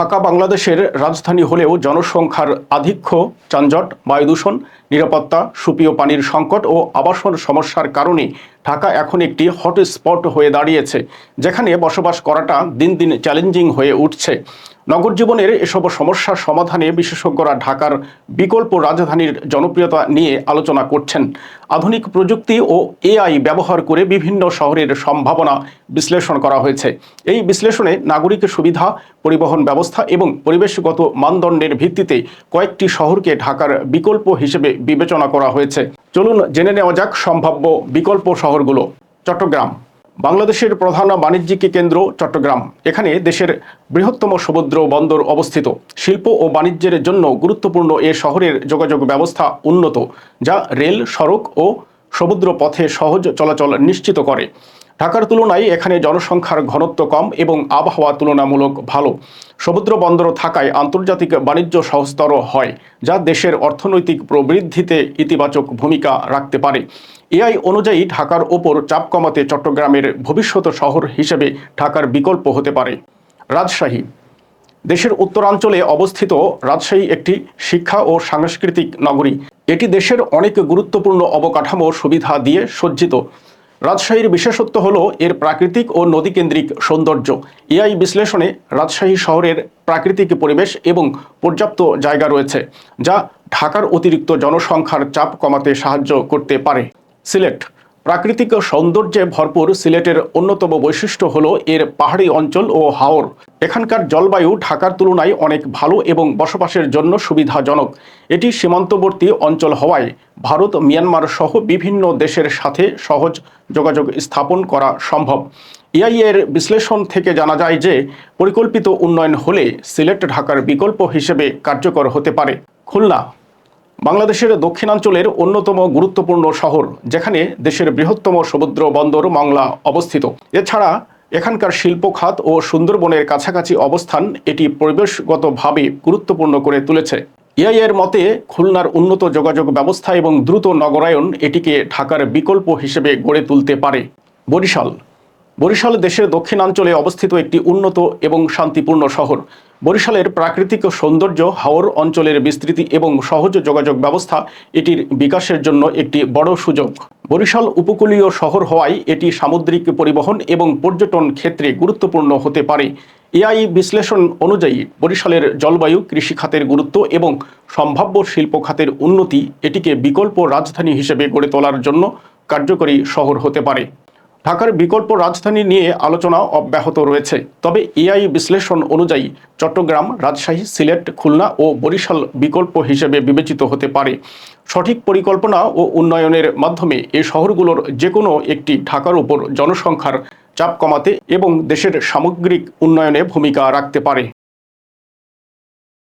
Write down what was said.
ঢাকা, বাংলাদেশের রাজধানী হলেও জনসংখ্যার আধিক্য, যানজট, বায়ুদূষণ, নিরাপত্তা, সুপীয় পানির সংকট ও আবাসন সমস্যার কারণে ঢাকা এখন একটি হটস্পট হয়ে দাঁড়িয়েছে, যেখানে বসবাস করাটা দিন দিন চ্যালেঞ্জিং হয়ে উঠছে। নগর জীবনের এসব সমস্যার সমাধানে বিশেষজ্ঞরা ঢাকার বিকল্প রাজধানীর জনপ্রিয়তা নিয়ে আলোচনা করছেন। আধুনিক প্রযুক্তি ও এআই ব্যবহার করে বিভিন্ন শহরের সম্ভাবনা বিশ্লেষণ করা হয়েছে। এই বিশ্লেষণে নাগরিক সুবিধা, পরিবহন ব্যবস্থা এবং পরিবেশগত মানদণ্ডের ভিত্তিতে কয়েকটি শহরকে ঢাকার বিকল্প হিসেবে বিবেচনা করা হয়েছে। চলুন জেনে নেওয়া যাক সম্ভাব্য বিকল্প শহরগুলো। চট্টগ্রাম, বাংলাদেশের প্রধান বাণিজ্যিক কেন্দ্র চট্টগ্রাম। এখানে দেশের বৃহত্তম সমুদ্র বন্দর অবস্থিত। শিল্প ও বাণিজ্যের জন্য গুরুত্বপূর্ণ এ শহরের যোগাযোগ ব্যবস্থা উন্নত, যা রেল, সড়ক ও সমুদ্র পথে সহজ চলাচল নিশ্চিত করে। ঢাকার তুলনায় এখানে জনসংখ্যার ঘনত্ব কম এবং আবহাওয়া তুলনামূলক ভালো। সমুদ্র বন্দর থাকায় আন্তর্জাতিক বাণিজ্য সহজতর হয়, যা দেশের অর্থনৈতিক প্রবৃদ্ধিতে ইতিবাচক ভূমিকা রাখতে পারে। এআই অনুযায়ী ঢাকার ওপর চাপ কমাতে চট্টগ্রামের ভবিষ্যৎ শহর হিসেবে ঢাকার বিকল্প হতে পারে। রাজশাহী। দেশের উত্তরাঞ্চলে অবস্থিত রাজশাহী একটি শিক্ষা ও সাংস্কৃতিক নগরী। এটি দেশের অনেক গুরুত্বপূর্ণ অবকাঠামো সুবিধা দিয়ে সজ্জিত। রাজশাহীর বিশেষত্ব হল এর প্রাকৃতিক ও নদীকেন্দ্রিক সৌন্দর্য। এআই বিশ্লেষণে রাজশাহী শহরের প্রাকৃতিক পরিবেশ এবং পর্যাপ্ত জায়গা রয়েছে, যা ঢাকার অতিরিক্ত জনসংখ্যার চাপ কমাতে সাহায্য করতে পারে। সিলেট প্রাকৃতিক সৌন্দর্যে ভরপুর সিলেটের অন্যতম বৈশিষ্ট্য হল এর পাহাড়ি অঞ্চল ও হাওর। এখানকার জলবায়ু ঢাকার তুলনায় অনেক ভালো এবং বসবাসের জন্য সুবিধাজনক। এটি সীমান্তবর্তী অঞ্চল হওয়ায় ভারত, মিয়ানমার সহ বিভিন্ন দেশের সাথে সহজ যোগাযোগ স্থাপন করা সম্ভব। এআই এর বিশ্লেষণ থেকে জানা যায় যে, পরিকল্পিত উন্নয়ন হলে সিলেট ঢাকার বিকল্প হিসেবে কার্যকর হতে পারে। খুলনা বাংলাদেশের দক্ষিণাঞ্চলের অন্যতম গুরুত্বপূর্ণ শহর, যেখানে দেশের বৃহত্তম সমুদ্র বন্দর মংলা অবস্থিত। এছাড়া এখানকার শিল্প খাত ও সুন্দরবনের কাছাকাছি অবস্থান এটি পরিবেশগতভাবে গুরুত্বপূর্ণ করে তুলেছে। এআই এর মতে, খুলনার উন্নত যোগাযোগ ব্যবস্থা এবং দ্রুত নগরায়ন এটিকে ঢাকার বিকল্প হিসেবে গড়ে তুলতে পারে। বরিশাল বরিশাল দেশের দক্ষিণাঞ্চলে অবস্থিত একটি উন্নত এবং শান্তিপূর্ণ শহর। বরিশালের প্রাকৃতিক সৌন্দর্য, হাওর অঞ্চলের বিস্তৃতি এবং সহজ যোগাযোগ ব্যবস্থা এটির বিকাশের জন্য একটি বড় সুযোগ। বরিশাল উপকূলীয় শহর হওয়ায় এটি সামুদ্রিক পরিবহন এবং পর্যটন ক্ষেত্রে গুরুত্বপূর্ণ হতে পারে। এআই বিশ্লেষণ অনুযায়ী বরিশালের জলবায়ু কৃষিখাতের গুরুত্ব এবং সম্ভাব্য শিল্প খাতের উন্নতি এটিকে বিকল্প রাজধানী হিসেবে গড়ে তোলার জন্য কার্যকরী শহর হতে পারে। ঢাকার বিকল্প রাজধানী নিয়ে আলোচনা অব্যাহত রয়েছে। তবে এআই বিশ্লেষণ অনুযায়ী চট্টগ্রাম, রাজশাহী, সিলেট, খুলনা ও বরিশাল বিকল্প হিসেবে বিবেচিত হতে পারে। সঠিক পরিকল্পনা ও উন্নয়নের মাধ্যমে এই শহরগুলোর যে কোনো একটি ঢাকার উপর জনসংখ্যার চাপ কমাতে এবং দেশের সামগ্রিক উন্নয়নে ভূমিকা রাখতে পারে।